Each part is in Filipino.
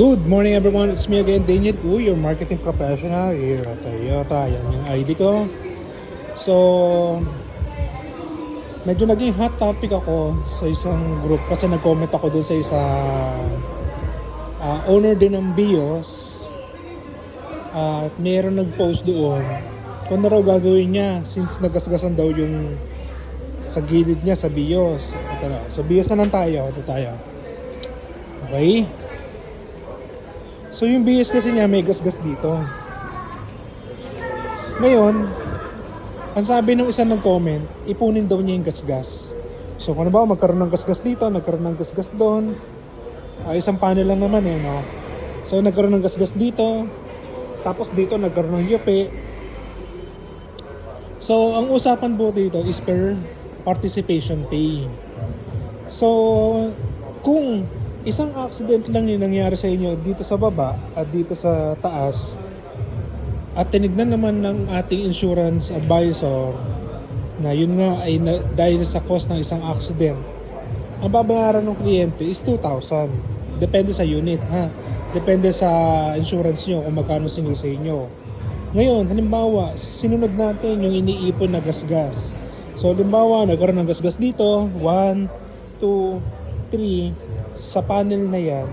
Good morning everyone, it's me again, Daniel Wu, your marketing professional here at Toyota. Yan yung ID ko. So, medyo naging hot topic ako sa isang group kasi nag-comment ako dun sa isa ah, owner din ng BIOS at mayroon nag-post doon kung ano gagawin niya since nagasgasan daw yung sa gilid niya sa BIOS. Ito na. So, BIOS na lang tayo. Ito tayo. Okay? So yung BS kasi niya may gasgas dito. Ngayon, ang sabi ng isang nag-comment, ipunin daw niya yung gasgas. So kung ano ba, magkaroon ng gasgas dito, nagkaroon ng gasgas doon. Ah, isang panel lang naman eh, no? So nagkaroon ng gasgas dito, tapos dito nagkaroon ng yupi. So ang usapan po dito is per participation pay. So kung isang accident lang yung nangyari sa inyo dito sa baba at dito sa taas. At tinignan naman ng ating insurance advisor na yun nga ay na, dahil sa cost ng isang accident ang babayaran ng kliyente is 2,000 depende sa unit ha? Depende sa insurance nyo kung magkano single sa inyo. Ngayon halimbawa sinunod natin yung iniipon na gasgas. So halimbawa nagkaroon ng gasgas dito 1, 2, 3 sa panel na yan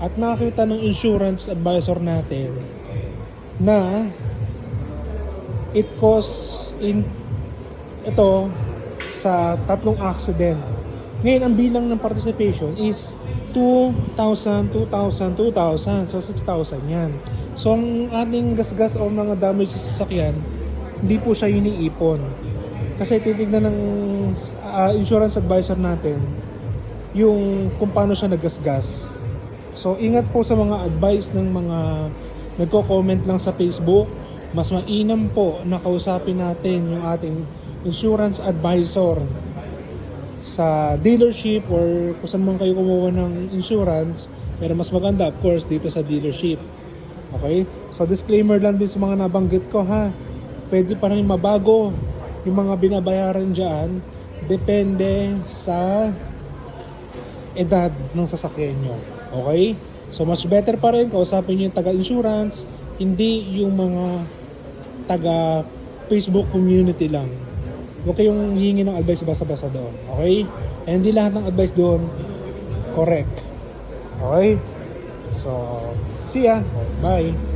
at nakita ng insurance advisor natin na it costs in ito sa tatlong accident. Ngayon, ang bilang ng participation is 2,000, 2,000, 2,000. So, 6,000 yan. So, ang ating gasgas o mga damage sa sasakyan, hindi po siya iniipon. Kasi titignan ng ah, insurance advisor natin yung kung paano siya naggasgas. So, ingat po sa mga advice ng mga nagko-comment lang sa Facebook. Mas mainam po na kausapin natin yung ating insurance advisor sa dealership or kung saan man kayo kumuha ng insurance. Pero mas maganda, of course, dito sa dealership. Okay? So, disclaimer lang din sa mga nabanggit ko ha. Pwede pa rin mabago yung mga binabayaran dyan. Depende sa edad ng sasakyan nyo. Okay? So, much better pa rin kausapin nyo yung taga-insurance, hindi yung mga taga-Facebook community lang. Huwag kayong hihingi ng advice basta-basta doon. Okay? And hindi lahat ng advice doon correct. Okay? So, see ya. Bye.